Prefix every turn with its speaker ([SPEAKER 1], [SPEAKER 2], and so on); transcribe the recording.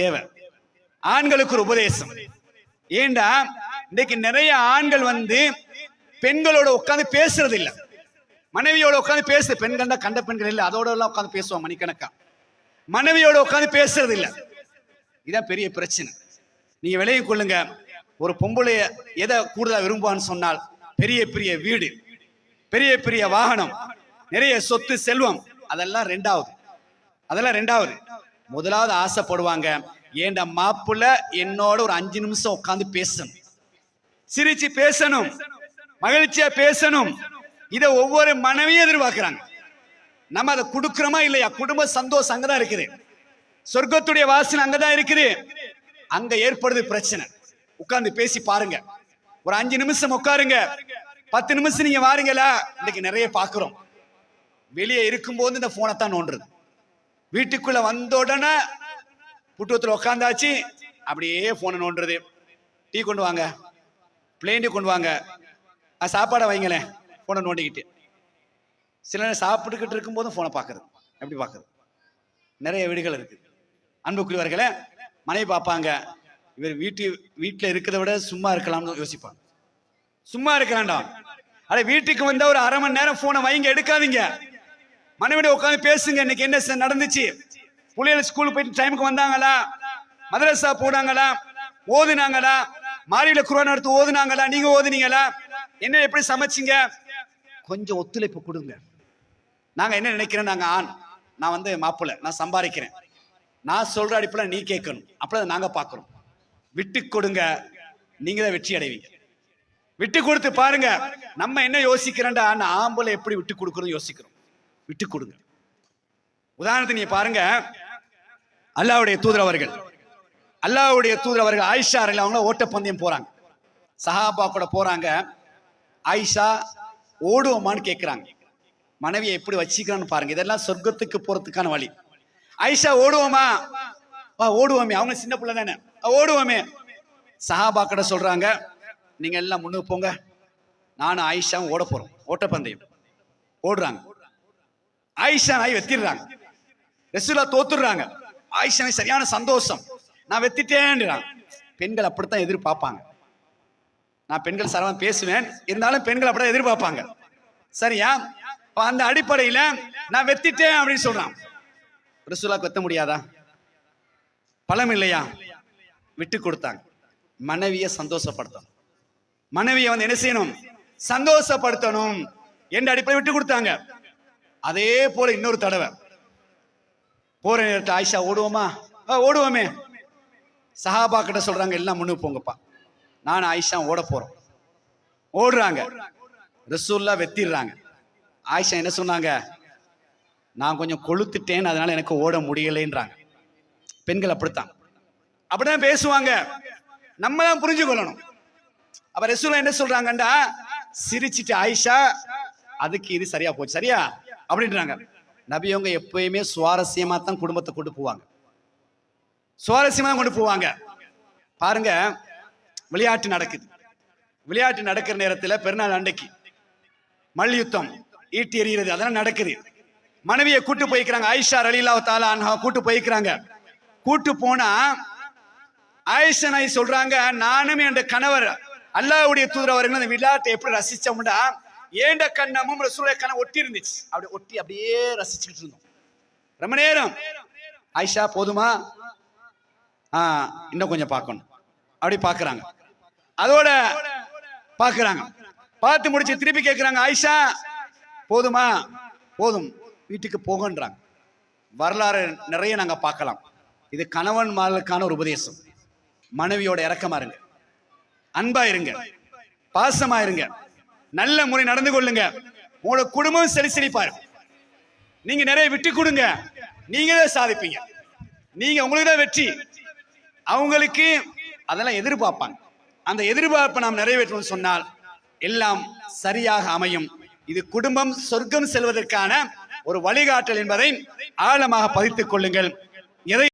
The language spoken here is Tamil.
[SPEAKER 1] தேவை. ஆண்களுக்கு ஒரு உபதேசம். ஏண்டா? இன்னைக்கு நிறைய ஆண்கள் வந்து பெண்களோட உட்கார்ந்து பேசுறது இல்ல மனைவியோட உட்கார்ந்து பேசு பெண்கள் தான் கண்ட பெண்கள் இல்ல. அதோட எல்லாம் உட்கார்ந்து பேசுவோம் மணிக்கணக்கா. மனைவியோட உட்கார்ந்து பேசுறது இல்ல இதான் பெரிய பிரச்சனை. நீங்க விளைய கொள்ளுங்க. ஒரு பொம்பளைய எதை கூடுதலா விரும்புவான்னு சொன்னால் பெரிய பெரிய வீடு பெரிய பெரிய வாகனம் நிறைய சொத்து செல்வம் அதெல்லாம் ரெண்டாவது. அதெல்லாம் ரெண்டாவது. முதலாவது ஆசைப்படுவாங்க. ஏண்ட மாப்பிள்ள என்னோட ஒரு அஞ்சு நிமிஷம் உட்காந்து பேசணும். சிரிச்சு பேசணும். மகிழ்ச்சியா பேசணும். இத ஒவ்வொரு மனைவியும் எதிர்பார்க்கிறாங்க. நம்ம அதை கொடுக்கிறோமா இல்லையா? குடும்ப சந்தோஷம் அங்கதான் இருக்குது. சொர்க்கத்துடைய வாசனை அங்கதான் இருக்குது. அங்க ஏற்படுது பிரச்சனை. உட்கார்ந்து பேசி பாருங்க. ஒரு அஞ்சு நிமிஷம் உட்காருங்க. பத்து நிமிஷம் நீங்க வாருங்களா இன்னைக்கு நிறைய பாக்குறோம் வெளியே இருக்கும்போது இந்த போனை தான் நோண்டுறது. வீட்டுக்குள்ள வந்த உடனே புட்டுவத்தில் உட்காந்தாச்சு அப்படியே போனை நோண்டுறது. டீ கொண்டு வாங்க. பிளேன் டீ கொண்டு வாங்க. ஆ, சாப்பாடை வைங்களேன். போனை நோண்டிக்கிட்டு. சில நேரம் சாப்பிட்டுக்கிட்டு இருக்கும்போதும் போனை பார்க்குறது. எப்படி பார்க்குறது? நிறைய வீடுகள் இருக்குது. அன்புக்குரியவர்களே மனைவி பார்ப்பாங்க. இவர் வீட்டு வீட்டில் இருக்கிறத விட சும்மா இருக்கலாம்னு யோசிப்பாங்க. சும்மா இருக்கலாம்டா அட வீட்டுக்கு வந்தால் ஒரு அரை மணி நேரம் ஃபோனை வைங்க எடுக்காதீங்க. மனைவிட உட்காந்து பேசுங்க இன்னைக்கு என்ன நடந்துச்சு? பிள்ளைகள் ஸ்கூலுக்கு போயிட்டு டைமுக்கு வந்தாங்களா? மதரசா போனாங்களா? ஓதுனாங்களா? மாறியில குரான் எடுத்து ஓதுனாங்களா? நீங்க ஓதுனீங்களா? என்ன எப்படி சமைச்சீங்க? கொஞ்சம் ஒத்துழைப்பு கொடுங்க. நாங்க என்ன நினைக்கிறோம்? நாங்க ஆண். நான் வந்து மாப்பிள்ளை. நான் சம்பாதிக்கிறேன். நான் சொல்ற அடிப்பில் நீ கேட்கணும். அப்படி நாங்க பார்க்கறோம். விட்டு கொடுங்க. நீங்க தான் வெற்றி அடைவீங்க. விட்டு கொடுத்து பாருங்க. நம்ம என்ன யோசிக்கிறோம்டா? ஆம்பளை எப்படி விட்டு கொடுக்கறது யோசிக்கிறோம். விட்டு கொடுங்க. உதாரணத்துக்கு நீங்க பாருங்க அல்லாஹ்வுடைய தூதரவர்கள் அவர்கள். தூதரவர்கள் அவர்கள் ஆயிஷா அவர்கள் அவங்க ஓட்டப்பந்தயம் போறாங்க. சஹாபா கூட போறாங்க. ஆயிஷா ஓடுவோமான்னு கேட்குறாங்க மனைவியை எப்படி வச்சுக்கிறான்னு பாருங்க. இதெல்லாம் சொர்க்கத்துக்கு போறதுக்கான வழி. ஆயிஷா ஓடுவோமா? வா ஓடுவோமே. அவங்க சின்ன பிள்ளை தானே. ஓடுவோமே. சஹாபா கடை சொல்றாங்க நீங்க எல்லாம் முன்னுக்கு போங்க. நானும் ஆயிஷாவும் ஓட போறோம். ஓட்டப்பந்தயம் ஓடுறாங்க. ஆயிஷா நாய் வெத்திடுறாங்க. ரசூலா தோத்துடுறாங்க. ஆயிஷா நாய் சரியான சந்தோஷம். நான் வெத்திட்டேன்றாங்க பெண்கள் அப்படித்தான் எதிர்பார்ப்பாங்க. நான் பெண்கள் சரவம் பேசுவேன். இருந்தாலும் பெண்கள் அப்படிதான் எதிர்பார்ப்பாங்க. சரியா? அந்த அடிப்படையில நான் வெத்திட்டேன் அப்படின்னு சொல்றான். ரசூலாக்கு வெத்த முடியாதா? பலம் இல்லையா? விட்டு கொடுத்தாங்க. மனைவியை சந்தோஷப்படுத்தணும். மனைவியை வந்து என்ன செய்யணும்? சந்தோஷப்படுத்தணும். என்ற அடிப்படையில் விட்டு கொடுத்தாங்க. அதே போல இன்னொரு தடவை. போற நேரத்தை ஆயிஷா ஓடுவோமா? "ஆ, ஓடுவோமே. சஹாபா கிட்ட சொல்றாங்க எல்லாம் முன்னு போங்கப்பா. நான் ஆயிஷா ஓட போறோம். ஓடுறாங்க. ரசூல்லா வெத்திடுறாங்க. ஆயிஷா என்ன சொன்னாங்க? நான் கொஞ்சம் கொளுத்துட்டேன் அதனால எனக்கு ஓட முடியலைன்றாங்க. பெண்கள் அப்படித்தான். அப்படிதான் பேசுவாங்க. நம்ம தான் புரிஞ்சு கொள்ளணும். அப்ப ரசூலா என்ன சொல்றாங்கண்டா? சிரிச்சிட்டு ஆயிஷா அதுக்கு இது சரியா போச்சு சரியா? அப்படின்றாங்க. நபியவங்க எப்பயுமே சுவாரஸ்யமா தான் குடும்பத்தை கொண்டு போவாங்க. சுவாரஸ்யமா தான் கொண்டு போவாங்க. பாருங்க விளையாட்டு நடக்குது. விளையாட்டு நடக்கிற நேரத்துல பெருநாள் அன்றைக்கு மல்யுத்தம் ஈட்டி எறிகிறது அதெல்லாம் நடக்குது. மனைவியை கூட்டு போய்க்கிறாங்க. ஐஷா ரலீலா தாலா அன்ஹா கூட்டு போய்க்கிறாங்க. கூட்டு போனா ஆயிஷா சொல்றாங்க நானும் என் கணவர் அல்லாஹ்வுடைய தூதர் அவர்கள் அந்த விளையாட்டை எப்படி ரசிச்சோம்னா ஏண்ட கண்ணமும் ரசூலுடைய கண்ணம் ஒட்டி இருந்துச்சு. அப்படி ஒட்டி அப்படியே ரசிச்சுக்கிட்டு இருந்தோம். ரொம்ப நேரம். ஆயிஷா போதுமா? ஆ இன்னும் கொஞ்சம் பார்க்கணும். அப்படி பார்க்குறாங்க. அதோட பார்க்குறாங்க. பார்த்து முடிச்சு திருப்பி கேட்குறாங்க ஆயிஷா போதுமா? போதும். வீட்டுக்கு போகன்றாங்க வரலாறு நிறைய நாங்க பார்க்கலாம். இது கணவன் மார்களுக்கான ஒரு உபதேசம். மனைவியோட இறக்கமா இருங்க. அன்பா இருங்க. பாசமா இருங்க. நல்ல முறை நடந்து கொள்ளுங்க. உங்களோட குடும்பம் சரி செழிப்பாரு நீங்க நிறைய விட்டு கொடுங்க. நீங்க தான் சாதிப்பீங்க. நீங்க உங்களுக்கு தான் வெற்றி. அவங்களுக்கு அதெல்லாம் எதிர்பார்ப்பாங்க. அந்த எதிர்பார்ப்பை நாம் நிறைவேற்றணும் சொன்னால் எல்லாம் சரியாக அமையும். இது குடும்பம் சொர்க்கம் செல்வதற்கான ஒரு வழிகாட்டல் என்பதை ஆழமாக பதித்துக் கொள்ளுங்கள். எதை